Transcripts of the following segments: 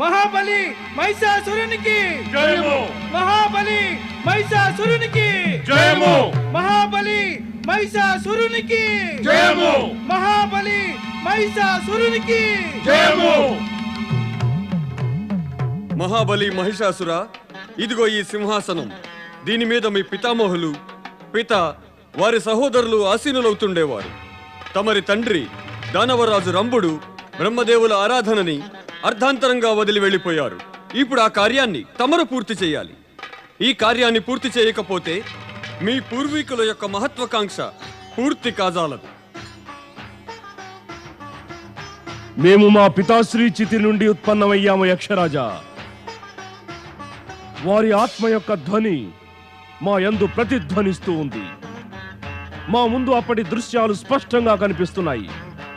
మహాబలి మహిషాసురునికి జయము. మహాబలి మహిషాసురునికి జయము. మహాబలి మహిషాసురునికి జయము. మహాబలి మహిషాసురునికి జయము. మహాబలి మహిషాసుర ఇదిగో ఈ సింహాసనం. దీని మీద మీ పితామహులు పిత వారి సహోదరులు ఆసీనులవుతుండేవారు. తమరి తండ్రి దానవరాజు రంభుడు బ్రహ్మదేవుల ఆరాధనని అర్ధాంతరంగా వదిలి వెళ్ళిపోయారు. ఇప్పుడు ఆ కార్యాన్ని తమరు పూర్తి చేయాలి. ఈ కార్యాన్ని పూర్తి చేయకపోతే మీ పూర్వీకుల యొక్క మహత్వాకాంక్ష పూర్తి కాజాలదు. మేము మా పితాశ్రీ చితి నుండి ఉత్పన్నమయ్యాము యక్షరాజా. వారి ఆత్మ యొక్క ధ్వని మా యందు ప్రతిధ్వనిస్తూ ఉంది. మా ముందు అప్పటి దృశ్యాలు స్పష్టంగా కనిపిస్తున్నాయి.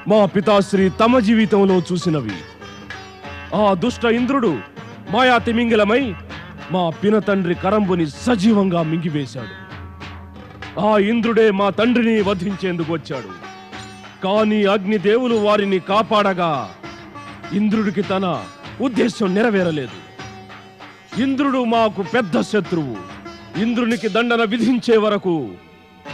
మా పితాశ్రీ తమ జీవితంలో చూసినవి. ఆ దుష్ట ఇంద్రుడు మాయా తిమింగిలమై మా పినతండ్రి కరంబుని సజీవంగా మింగివేశాడు. ఆ ఇంద్రుడే మా తండ్రిని వధించేందుకు వచ్చాడు. కానీ అగ్నిదేవులు వారిని కాపాడగా ఇంద్రుడికి తన ఉద్దేశం నెరవేరలేదు. ఇంద్రుడు మాకు పెద్ద శత్రువు. ఇంద్రునికి దండన విధించే వరకు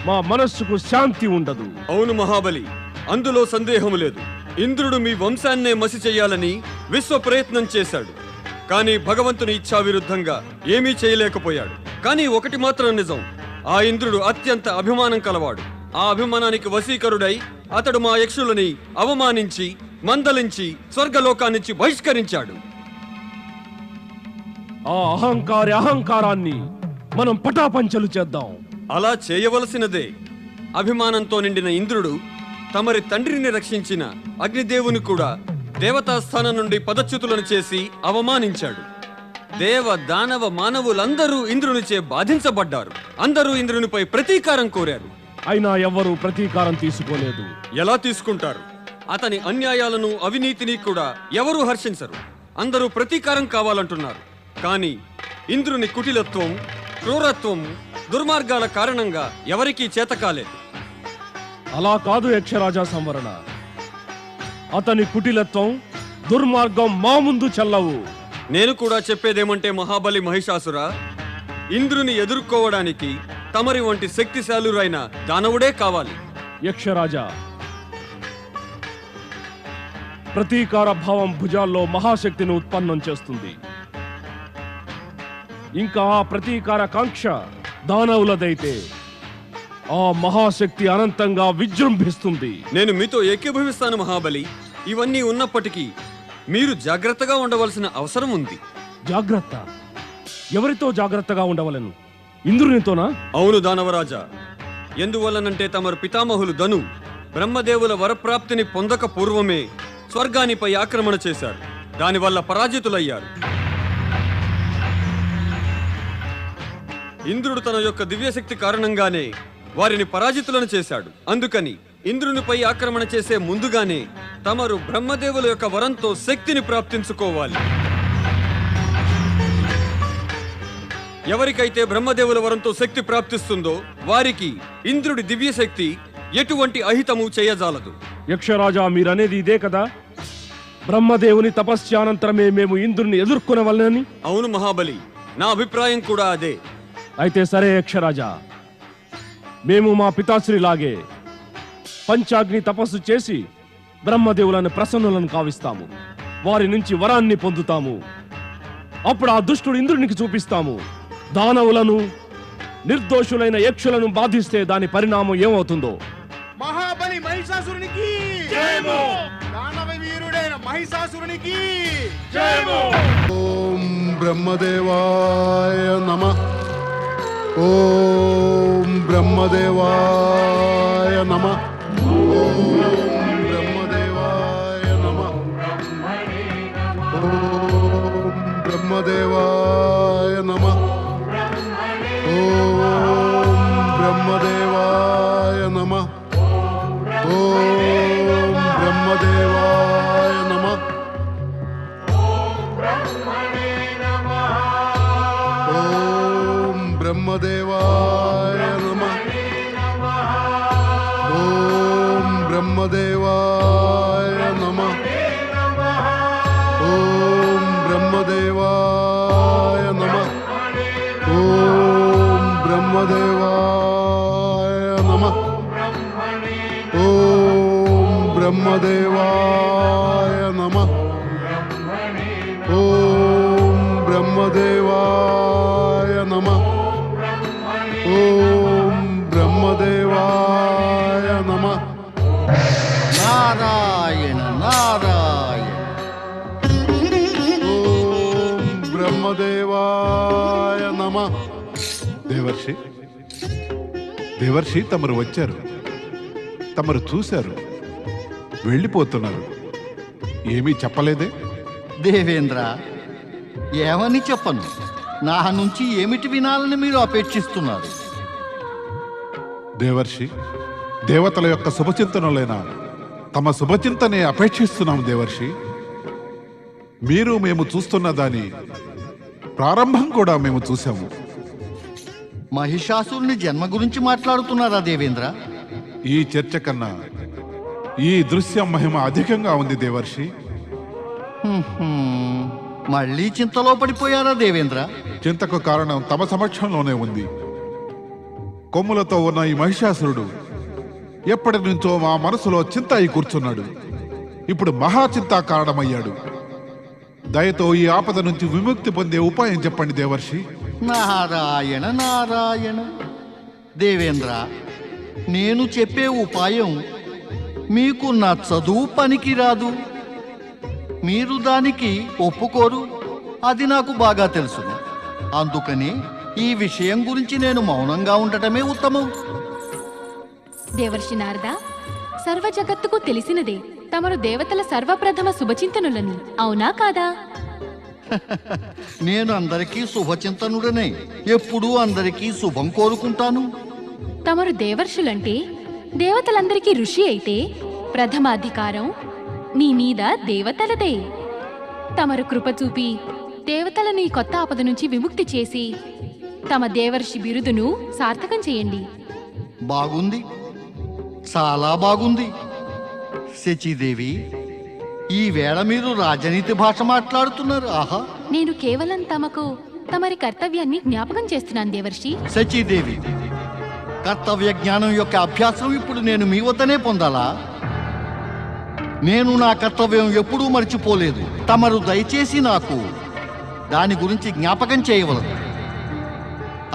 మా మనస్సుకు శాంతి ఉండదు. అవును మహాబలి అందులో సందేహం లేదు. ఇంద్రుడు మీ వంశాన్నే మసి చెయ్యాలని విశ్వ ప్రయత్నం చేశాడు. కానీ భగవంతుని ఇచ్చా విరుద్ధంగా ఏమీ చేయలేకపోయాడు. కానీ ఒకటి మాత్రం నిజం. ఆ ఇంద్రుడు అత్యంత అభిమానం కలవాడు. ఆ అభిమానానికి వశీకరుడై అతడు మా యక్షులని అవమానించి మందలించి స్వర్గలోకాన్నించి బహిష్కరించాడు. ఆ అహంకారి అహంకారాన్ని మనం పటాపంచలు చేద్దాం. అలా చేయవలసినదే. అభిమానంతో నిండిన ఇంద్రుడు తమరి తండ్రిని రక్షించిన అగ్నిదేవుని కూడా దేవతా స్థానం నుండి పదచ్యుతులను చేసి అవమానించాడు. దేవ దానవ మానవులందరూ ఇంద్రునిచే బాధించబడ్డారు. అందరూ ఇంద్రునిపై ప్రతీకారం కోరారు. అయినా ఎవ్వరూ ప్రతీకారం తీసుకోలేదు. ఎలా తీసుకుంటారు? అతని అన్యాయాలను అవినీతిని కూడా ఎవరూ హర్షించరు. అందరూ ప్రతీకారం కావాలంటున్నారు. కానీ ఇంద్రుని కుటిలత్వం క్రూరత్వం దుర్మార్గాల కారణంగా ఎవరికీ చేతకాలేదు. అలా కాదు యక్షరాజా సంవరణ. అతని కుటిలత్వం దుర్మార్గం మా ముందు చెల్లవు. నేను కూడా చెప్పేదేమంటే మహాబలి మహిషాసుర ఇంద్రుని ఎదుర్కోవడానికి తమరి వంటి శక్తిశాలురైన దానవుడే కావాలి. యక్షరాజా ప్రతీకార భావం భుజాల్లో మహాశక్తిని ఉత్పన్నం చేస్తుంది. ఇంకా ఆ ప్రతీకార కాంక్ష దానవులదైతే ఆ మహాశక్తి అనంతంగా విజృంభిస్తుంది. నేను మీతో ఏకీభవిస్తాను మహాబలి. ఇవన్నీ ఉన్నప్పటికీ మీరు జాగ్రత్తగా ఉండవలసిన అవసరం ఉంది. జాగ్రత్త. ఎవరితో జాగ్రత్తగా ఉండవలను? ఇంద్రునితోనా? అవును దానవరాజా. ఎందువల్లనంటే తమరు పితామహులు ధను బ్రహ్మదేవుల వరప్రాప్తిని పొందక పూర్వమే స్వర్గానిపై ఆక్రమణ చేశారు. దానివల్ల పరాజితులయ్యారు. ఇంద్రుడు తన యొక్క దివ్యశక్తి కారణంగానే వారిని పరాజితులను చేశాడు. అందుకని ఇంద్రునిపై ఆక్రమణ చేసే ముందుగానే తమరు బ్రహ్మదేవుల యొక్క వరంతో శక్తిని ప్రాప్తించుకోవాలి. ఎవరికైతే బ్రహ్మదేవుల వరంతో శక్తి ప్రాప్తిస్తుందో వారికి ఇంద్రుడి దివ్యశక్తి ఎటువంటి అహితము చేయజాలదు. యక్షరాజా మీరనేది ఇదే కదా? బ్రహ్మదేవుని తపస్యానంతరమే మేము ఇంద్రుని ఎదుర్కొనవలనని? అవును మహాబలి నా అభిప్రాయం కూడా అదే. అయితే సరే యక్షరాజా మేము మా పితాశ్రీలాగే పంచాగ్ని తపస్సు చేసి బ్రహ్మదేవులను ప్రసన్నులను కావిస్తాము. వారి నుంచి వరాన్ని పొందుతాము. అప్పుడు ఆ దుష్టుడు ఇంద్రునికి చూపిస్తాము. దానవులను నిర్దోషులైన యక్షులను బాధిస్తే దాని పరిణామం ఏమవుతుందో. మహాబలి మహిషాసురునికి దానవ వీరుడైన మహిషాసురునికి ఓం బ్రహ్మదేవాయ నమ. ॐ ब्रह्मदेवाय नमः ॐ ब्रह्मदेवाय नमः ॐ ब्रह्मदेवाय नमः ॐ ब्रह्मदेव ఓం బ్రహ్మదేవాయ నమ. ఓం బ్రహ్మదేవాయ నమ. ఓం బ్రహ్మదేవాయ నమ. నారాయణ నారాయణ. ఓం బ్రహ్మదేవాయ నమ. దేవర్షి దేవర్షి తమరు వచ్చారు. తమరు చూశారు. వెళ్ళిపోతున్నారు. ఏమీ చెప్పలేదే? దేవేంద్ర ఏమని చెప్పను? నా నుంచి ఏమిటి వినాలని మీరు అపేక్షిస్తున్నారు? దేవర్షి దేవతల యొక్క శుభచింతనలైన తమ శుభచింతనే అపేక్షిస్తున్నాం దేవర్షి. మీరు మేము చూస్తున్న దాని ప్రారంభం కూడా మేము చూసాము మహిషాసురుని జన్మ గురించి మాట్లాడుతున్నారా దేవేంద్ర? ఈ చర్చ కన్నా ఈ దృశ్యం మహిమ అధికంగా ఉంది దేవర్షి. మళ్ళీ చింతలో పడిపోయారా దేవేంద్ర? చింతకు కారణం తమ సమక్షంలోనే ఉంది. కొమ్ములతో ఉన్న ఈ మహిషాసురుడు ఎప్పటి నుంచో మా మనసులో చింత అయి కూర్చున్నాడు. ఇప్పుడు మహాచింతా కారణమయ్యాడు. దయతో ఈ ఆపద నుంచి విముక్తి పొందే ఉపాయం చెప్పండి దేవర్షి. నారాయణ నారాయణ. దేవేంద్ర నేను చెప్పే ఉపాయం మీకు నా చదువు పనికి రాదు. మీరు దానికి ఒప్పుకోరు. అది నాకు బాగా తెలుసు. అందుకని ఈ విషయం గురించి నేను మౌనంగా ఉండటమే ఉత్తమం. దేవర్షి నారద సర్వ జగత్తుకు తెలిసినదే. తమరు దేవతల సర్వప్రథమ శుభచింతనులని. అవునా కాదా? నేను అందరికీ శుభచింతనుడనే. ఎప్పుడూ అందరికీ శుభం కోరుకుంటాను. తమరు దేవర్షులంటే దేవతలందరికీ ఋషి అయితే ప్రథమాధికారం మీ మీద దేవతలదే. తమరు కృప చూపి దేవతలను ఈ కొత్త ఆపద నుంచి విముక్తి చేసి తమ దేవర్షి బిరుదును సార్థకం చేయండి. బాగుంది. చాలా బాగుంది. శచీదేవి ఈ వేళ మీరు రాజనీతి భాష మాట్లాడుతున్నారు. ఆహా. నేను కేవలం తమకు తమరి కర్తవ్యాన్ని జ్ఞాపకం చేస్తున్నాను దేవర్షి. శచీదేవి కర్తవ్య జ్ఞానం యొక్క అభ్యాసం ఇప్పుడు నేను మీ వద్దనే పొందాలా? నేను నా కర్తవ్యం ఎప్పుడూ మర్చిపోలేదు. తమరు దయచేసి నాకు దాని గురించి జ్ఞాపకం చేయవలదు.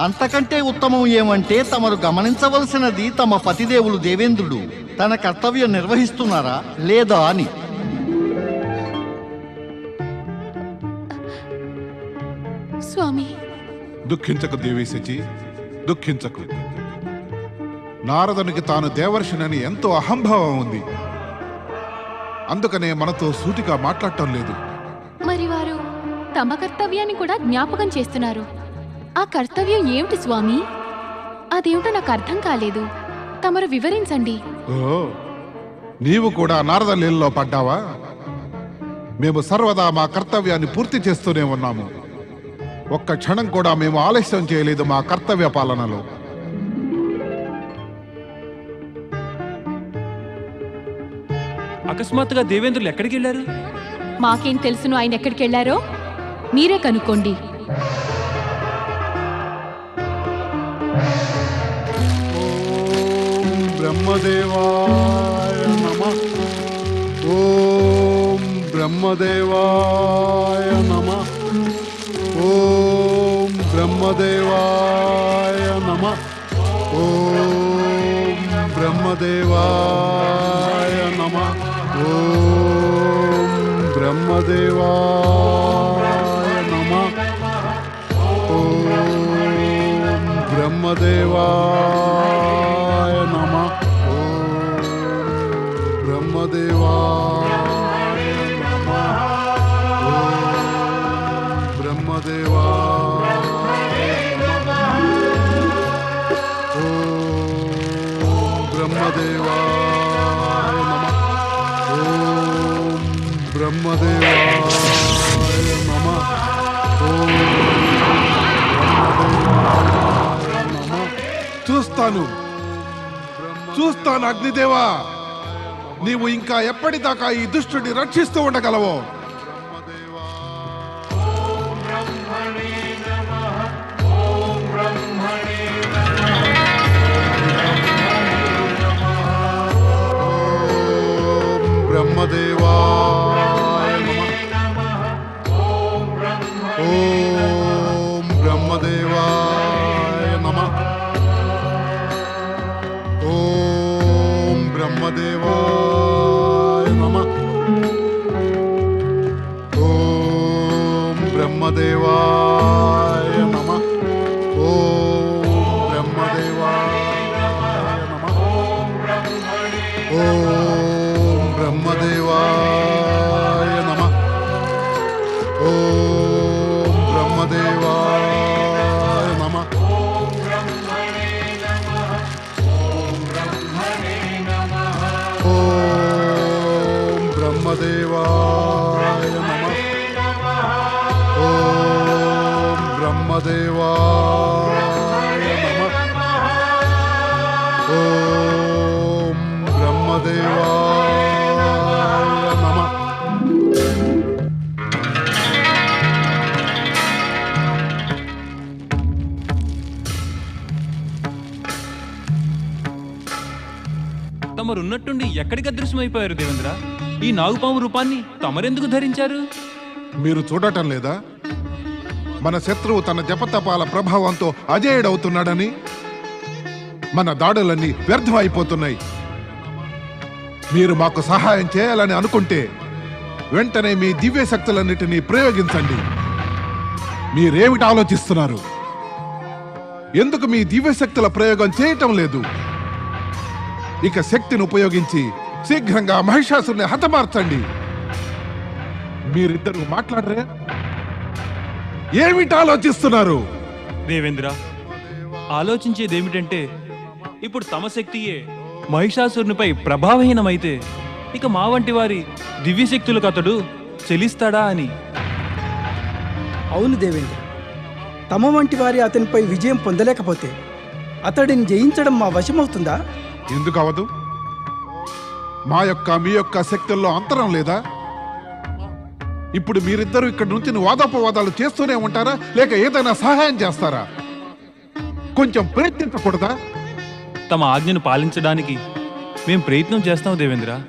అంతకంటే ఉత్తమం ఏమంటే తమరు గమనించవలసినది తమ పతిదేవులు దేవేంద్రుడు తన కర్తవ్యం నిర్వహిస్తున్నారా లేదా అని. స్వామి. దుఃఖించకు దేవి శచి దుఃఖించకు. నారదునికి తాను దేవర్షినని ఎంతో అహంభావం ఉంది. అందుకనే మనతో సూటిగా మాట్లాడటం లేదు. మరి వారు తమ కర్తవ్యాన్ని కూడా జ్ఞాపకం చేస్తున్నారు. ఆ కర్తవ్యం ఏమిటి స్వామి? అదేమిటో నాకు అర్థం కాలేదు. తమరు వివరించండి. ఓ నీవు కూడా నారద లీలలో పడ్డావా? మేము సర్వదా మా కర్తవ్యాన్ని పూర్తి చేస్తూనే ఉన్నాము. ఒక్క క్షణం కూడా మేము ఆలస్యం చేయలేదు మా కర్తవ్య పాలనలో. అకస్మాత్తుగా దేవేంద్రులు ఎక్కడికి వెళ్ళారు? మాకేం తెలుసును ఆయన ఎక్కడికి వెళ్ళారో? మీరే కనుక్కోండి. ఓం బ్రహ్మదేవాయ నమ. ఓం బ్రహ్మదేవాయ నమ. ఓం బ్రహ్మదేవాయ నమ. ఓం బ్రహ్మదేవాయ నమ ॐ ब्रह्मदेवाय नमः ॐ ब्रह्मदेवाय नमः ॐ ब्रह्मदेवाय नमः ॐ ब्रह्मदेवाय नमः ॐ ब्रह्मदेवाय బ్రహ్మదేవాయ నమ చూస్తాను. చూస్తాను అగ్నిదేవా. నీవు ఇంకా ఎప్పటిదాకా ఈ దుష్టుని రక్షిస్తూ ఉండగలవు. బ్రహ్మదేవా. తమరున్నట్టుండి ఎక్కడికి అదృశ్యమైపోయారు దేవేంద్ర? ఈ నాగుపాము రూపాన్ని తమరెందుకు ధరించారు? మీరు చూడటం లేదా? మన శత్రువు తన జపతపాల ప్రభావంతో అజేయుడవుతున్నాడని మన దాడులన్నీ వ్యర్థం అయిపోతున్నాయి మీరు మాకు సహాయం చేయాలని అనుకుంటే వెంటనే మీ దివ్య శక్తులన్నిటినీ ప్రయోగించండి. మీరేమిటి ఆలోచిస్తున్నారు? ఎందుకు మీ దివ్య శక్తుల ప్రయోగం చేయటం లేదు? ఇక శక్తిని ఉపయోగించి శీఘ్రంగా మహిషాసుని హతమార్చండి. మీరిద్దరు మాట్లాడరే? ఏమిటి ఆలోచిస్తున్నారు? దేవేంద్ర ఆలోచించేదేమిటంటే ఇప్పుడు తమ శక్తియే మహిషాసురునిపై ప్రభావహీనమైతే ఇక మా వంటి వారి దివ్యశక్తులకు అతడు చెలిస్తాడా అని. అవును దేవేంద్ర తమ వంటి వారి అతనిపై విజయం పొందలేకపోతే అతడిని జయించడం మా వశమవుతుందా? ఎందుకు అవదు? మా యొక్క మీ యొక్క శక్తుల్లో అంతరం లేదా? ఇప్పుడు మీరిద్దరూ ఇక్కడ నుంచి వాదాపవాదాలు చేస్తూనే ఉంటారా? లేక ఏదైనా సహాయం చేస్తారా? కొంచెం ప్రయత్నించకూడదా? తమ ఆజ్ఞను పాలించడానికి మేం ప్రయత్నం చేస్తాం దేవేంద్ర.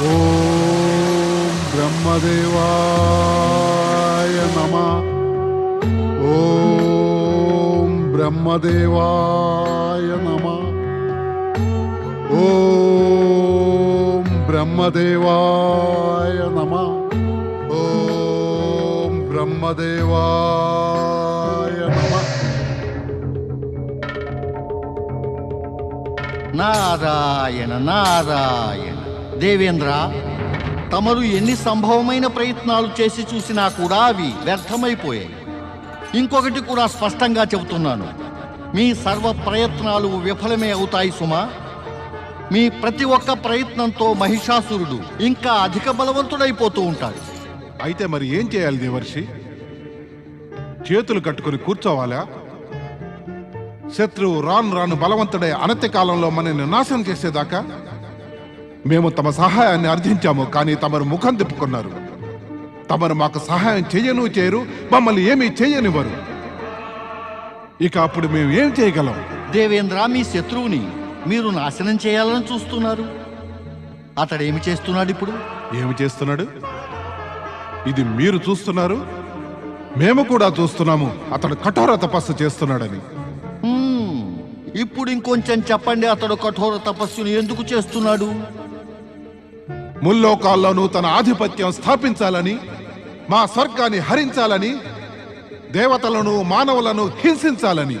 ஓம் பிரம்மதேவாய நம. ஓம் பிரம்மதேவாய நம. ஓம் பிரம்மதேவாய நம. ஓம் பிரம்மதேவாய நம. நாராயண நாராயண. దేవేంద్ర తమరు ఎన్ని సంభవమైన ప్రయత్నాలు చేసి చూసినా కూడా అవి వ్యర్థమైపోయాయి. ఇంకొకటి కూడా స్పష్టంగా చెబుతున్నాను. మీ సర్వ ప్రయత్నాలు విఫలమే అవుతాయి సుమా. మీ ప్రతి ఒక్క ప్రయత్నంతో మహిషాసురుడు ఇంకా అధిక బలవంతుడైపోతూ ఉంటాడు. అయితే మరి ఏం చేయాలి దేవర్షి? చేతులు కట్టుకుని కూర్చోవాలా? శత్రువు రాను రాను బలవంతుడై అనతి కాలంలో మనల్ని నాశనం చేసేదాకా? మేము తమ సహాయాన్ని అర్థించాము కానీ తమరు ముఖం తిప్పుకున్నారు. తమరు మాకు సహాయం చెయ్యను చేయరు మమ్మల్ని ఏమీ చెయ్యనివ్వరు ఇక అప్పుడు మేము ఏం చేయగలం? దేవేంద్ర మీ శత్రువుని మీరు నాశనం చేయాలని చూస్తున్నారు. అతడేమి చేస్తున్నాడు ఇప్పుడు? ఏమి చేస్తున్నాడు? ఇది మీరు చూస్తున్నారు? మేము కూడా చూస్తున్నాము. అతడు కఠోర తపస్సు చేస్తున్నాడని. ఇప్పుడు ఇంకొంచెం చెప్పండి అతడు కఠోర తపస్సుని ఎందుకు చేస్తున్నాడు? ముల్లోకాల్లోనూ తన ఆధిపత్యం స్థాపించాలని మా స్వర్గాన్ని హరించాలని దేవతలను మానవులను హింసించాలని.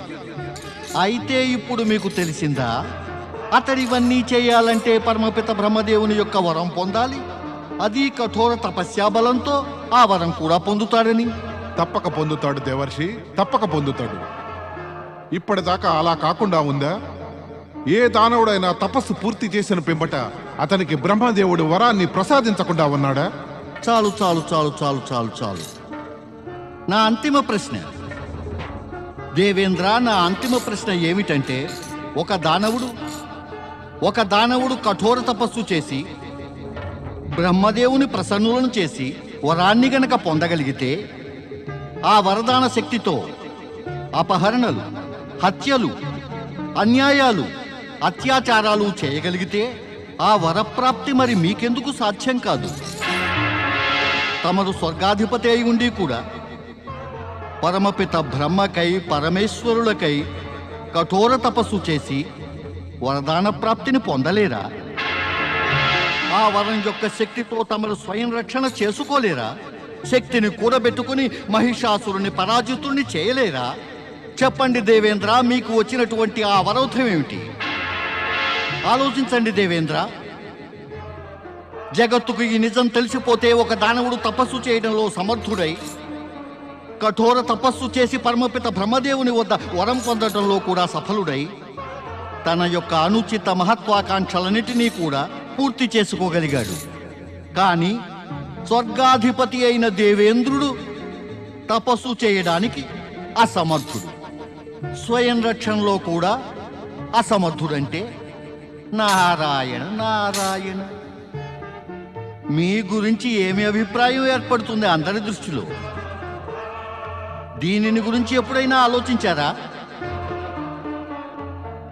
అయితే ఇప్పుడు మీకు తెలిసిందా? అతడు ఇవన్నీ చేయాలంటే పరమపిత బ్రహ్మదేవుని యొక్క వరం పొందాలి. అది కఠోర తపస్యా బలంతో ఆ వరం కూడా పొందుతాడని. తప్పక పొందుతాడు దేవర్షి తప్పక పొందుతాడు. ఇప్పటిదాకా అలా కాకుండా ఉందా? ఏ దానవుడైనా తపస్సు పూర్తి చేసిన పిమ్మట అతనికి బ్రహ్మదేవుడు వరాన్ని ప్రసాదించకుండా ఉన్నాడా? చాలు చాలు చాలు చాలు చాలు చాలు. నా అంతిమ ప్రశ్న. దేవేంద్ర నా అంతిమ ప్రశ్న ఏమిటంటే ఒక దానవుడు ఒక దానవుడు కఠోర తపస్సు చేసి బ్రహ్మదేవుని ప్రసన్నులను చేసి వరాన్ని గనక పొందగలిగితే ఆ వరదాన శక్తితో అపహరణలు హత్యలు అన్యాయాలు అత్యాచారాలు చేయగలిగితే ఆ వరప్రాప్తి మరి మీకెందుకు సాధ్యం కాదు? తమరు స్వర్గాధిపతి అయి ఉండి కూడా పరమపిత బ్రహ్మకై పరమేశ్వరులకై కఠోర తపస్సు చేసి వరదాన ప్రాప్తిని పొందలేరా? ఆ వరం యొక్క శక్తితో తమరు స్వయం రక్షణ చేసుకోలేరా? శక్తిని కూడబెట్టుకుని మహిషాసురుని పరాజితుణ్ణి చేయలేరా? చెప్పండి దేవేంద్ర మీకు వచ్చినటువంటి ఆ వరౌథం ఏమిటి? ఆలోచించండి దేవేంద్ర. జగత్తుకు ఈ నిజం తెలిసిపోతే ఒక దానవుడు తపస్సు చేయడంలో సమర్థుడై కఠోర తపస్సు చేసి పరమపిత బ్రహ్మదేవుని వద్ద వరం పొందడంలో కూడా సఫలుడై తన యొక్క అనుచిత మహత్వాకాంక్షలన్నిటినీ కూడా పూర్తి చేసుకోగలిగాడు. కానీ స్వర్గాధిపతి అయిన దేవేంద్రుడు తపస్సు చేయడానికి అసమర్థుడు. స్వయం రక్షణలో కూడా అసమర్థుడంటే నారాయణ నారాయణ. మీ గురించి ఏమి అభిప్రాయం ఏర్పడుతుంది అందరి దృష్టిలో? దీనిని గురించి ఎప్పుడైనా ఆలోచించారా?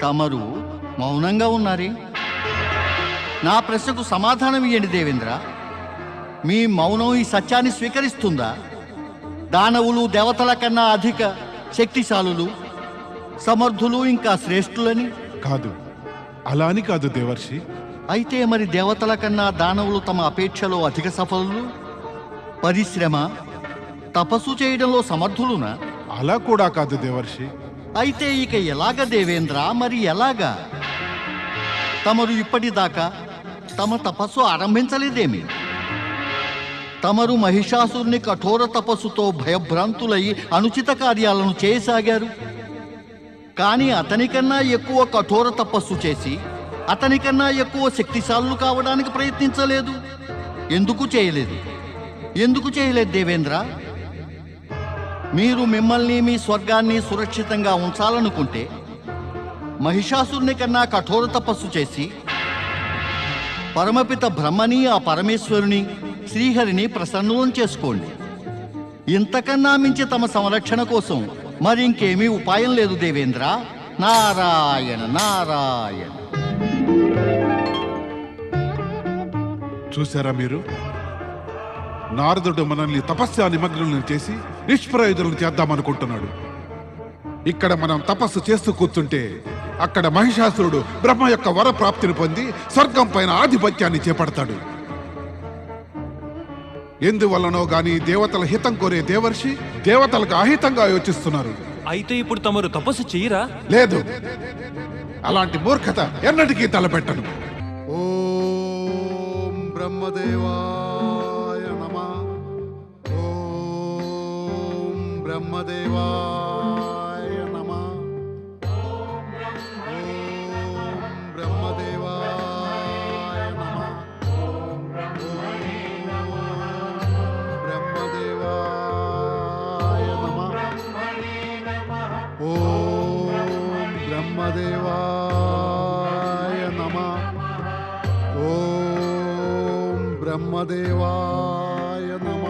తమరు మౌనంగా ఉన్నారే? నా ప్రశ్నకు సమాధానం ఇవ్వండి దేవేంద్ర. మీ మౌనం ఈ సత్యాన్ని స్వీకరిస్తుందా? దానవులు దేవతల కన్నా అధిక శక్తిశాలులు సమర్థులు ఇంకా శ్రేష్ఠులని? కాదు. అలా అని కాదు దేవర్షి. అయితే మరి దేవతల కన్నా దానవులు తమ అపేక్షలో అధిక సఫలులు? పరిశ్రమ తపస్సు చేయడంలో సమర్థులునా? అలా కూడా కాదు దేవర్షి. అయితే ఇక ఎలాగ దేవేంద్ర? మరి ఎలాగా? తమరు ఇప్పటిదాకా తమ తపస్సు ఆరంభించలేదేమి? తమరు మహిషాసురుని కఠోర తపస్సుతో భయభ్రాంతులై అనుచిత కార్యాలను చేయసాగారు. కానీ అతనికన్నా ఎక్కువ కఠోర తపస్సు చేసి అతనికన్నా ఎక్కువ శక్తిశాలు కావడానికి ప్రయత్నించలేదు. ఎందుకు చేయలేదు? ఎందుకు చేయలేదు దేవేంద్ర? మీరు మిమ్మల్ని మీ స్వర్గాన్ని సురక్షితంగా ఉంచాలనుకుంటే మహిషాసురుని కన్నా కఠోర తపస్సు చేసి పరమపిత బ్రహ్మని ఆ పరమేశ్వరుని శ్రీహరిని ప్రసన్నం చేసుకోండి. ఇంతకన్నా మించి తమ సంరక్షణ కోసం మరి ఇంకేమీ ఉపాయం లేదు దేవేంద్ర. నారాయణ నారాయణ. చూసారా మీరు? నారదుడు మనల్ని తపస్యా నిమగ్నులను చేసి నిష్ప్రయోజనం చేద్దామనుకుంటున్నాడు. ఇక్కడ మనం తపస్సు చేస్తూ కూర్చుంటే అక్కడ మహిషాసురుడు బ్రహ్మ యొక్క వర ప్రాప్తిని పొంది స్వర్గం పైన ఆధిపత్యాన్ని చేపడతాడు. ఎందువల్లనో గాని దేవతల హితం కోరే దేవర్షి దేవతలకు అహితంగా యోచిస్తున్నారు. అయితే ఇప్పుడు తమరు తపస్సు చేయరా? లేదు. అలాంటి మూర్ఖత ఎన్నటికీ తలపెట్టను. బ్రహ్మదేవాయ నమ. ఓం బ్రహ్మదేవాయ నమ.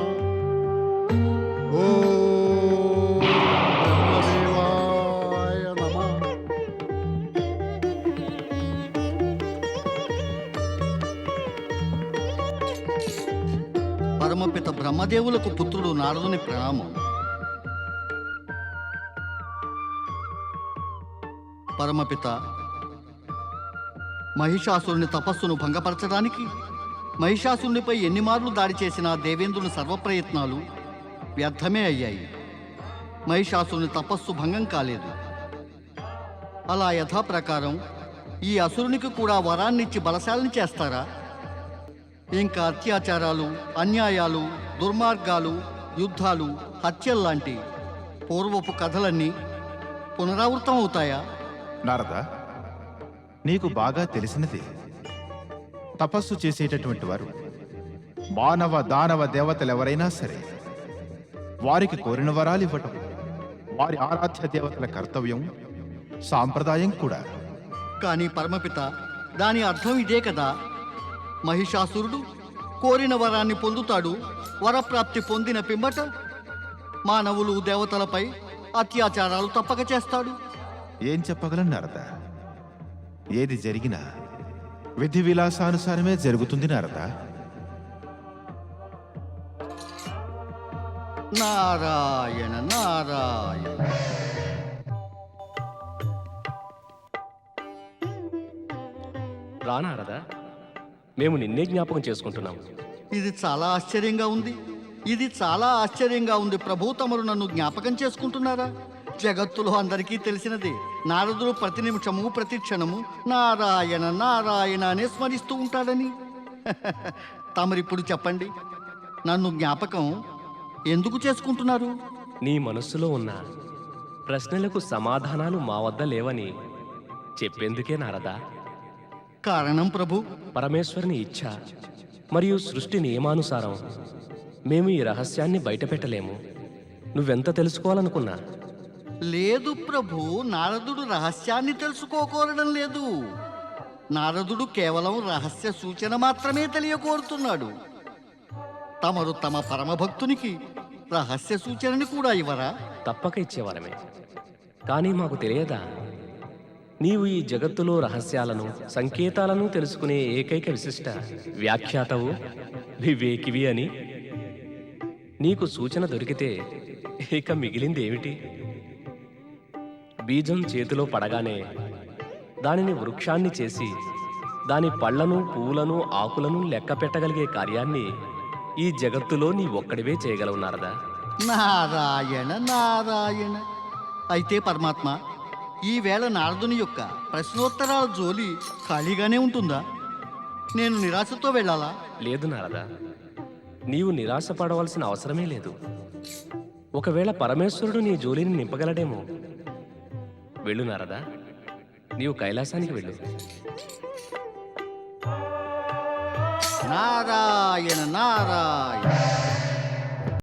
ఓ నమ. పరమపిత బ్రహ్మదేవులకు పుత్రుడు నారదుని ప్రణామం. పరమపిత. మహిషాసురుని తపస్సును భంగపరచడానికి మహిషాసురునిపై ఎన్ని మార్లు దాడి చేసిన దేవేంద్రుని సర్వప్రయత్నాలు వ్యర్థమే అయ్యాయి. మహిషాసురుని తపస్సు భంగం కాలేదు. అలా యథాప్రకారం ఈ అసురునికి కూడా వరాన్నిచ్చి బలశాలని చేస్తారా? ఇంకా అత్యాచారాలు అన్యాయాలు దుర్మార్గాలు యుద్ధాలు హత్యల్లాంటి పూర్వపు కథలన్నీ పునరావృతం అవుతాయా నారద నీకు బాగా తెలిసినది. తపస్సు చేసేటటువంటి వారు మానవ దానవ దేవతలెవరైనా సరే వారికి కోరిన వరాలు ఇవ్వటం వారి ఆరాధ్య దేవతల కర్తవ్యం సాంప్రదాయం కూడా. కానీ పరమపిత దాని అర్థం ఇదే కదా. మహిషాసురుడు కోరిన వరాన్ని పొందుతాడు వరప్రాప్తి పొందిన పిమ్మట మానవులు దేవతలపై అత్యాచారాలు తప్పక చేస్తాడు. ఏం చెప్పగలను నారద? ఏది జరిగినా విధి విలాసానుసారమే జరుగుతుంది నారద. నారాయణ నారాయణ. రానారదా మేము నిన్నే జ్ఞాపకం చేసుకుంటున్నాం. ఇది చాలా ఆశ్చర్యంగా ఉంది. ఇది చాలా ఆశ్చర్యంగా ఉంది. ప్రభు తమరు నన్ను జ్ఞాపకం చేసుకుంటున్నారా? జగత్తులో అందరికీ తెలిసినది. నారదుడు ప్రతి నిమిషము ప్రతి క్షణము నారాయణ నారాయణ అనే స్మరిస్తూ ఉంటాడని. తమరిప్పుడు చెప్పండి. నన్ను జ్ఞాపకం ఎందుకు చేసుకుంటున్నారు? నీ మనస్సులో ఉన్న ప్రశ్నలకు సమాధానాలు మా వద్ద లేవని చెప్పేందుకే నారదా. కారణం ప్రభు? పరమేశ్వరుని ఇచ్ఛ మరియు సృష్టి నియమానుసారం మేము ఈ రహస్యాన్ని బయటపెట్టలేము. నువ్వెంత తెలుసుకోవాలనుకున్నా లేదు ప్రభు నారదుడు రహస్యాన్ని తెలుసుకోకోరడం లేదు. నారదుడు కేవలం రహస్య సూచన మాత్రమే తెలియకోరుతున్నాడు. తమరు తమ పరమభక్తునికి రహస్య సూచనని కూడా ఇవ్వరా? తప్పక ఇచ్చేవారమే. కానీ మాకు తెలియదా? నీవు ఈ జగత్తులో రహస్యాలను సంకేతాలను తెలుసుకునే ఏకైక విశిష్ట వ్యాఖ్యాతవు వివేకివి అని. నీకు సూచన దొరికితే ఇక మిగిలింది ఏమిటి బీజం చేతిలో పడగానే దానిని వృక్షాన్ని చేసి దాని పళ్ళను పువ్వులను ఆకులను లెక్క పెట్టగలిగే కార్యాన్ని ఈ జగత్తులో నీ ఒక్కడివే చేయగలవు నారదా. నారాయణ నారాయణ. అయితే పరమాత్మ ఈవేళ నారదుని యొక్క ప్రశ్నోత్తరాల జోలి ఖాళీగానే ఉంటుందా? నేను నిరాశతో వెళ్ళాలా? లేదు నారదా. నీవు నిరాశపడవలసిన అవసరమే లేదు. ఒకవేళ పరమేశ్వరుడు నీ జోలిని నింపగలడేమో వెళ్ళు నారదా నీవు కైలాసానికి వెళ్ళు. నారాయణ నారాయణ.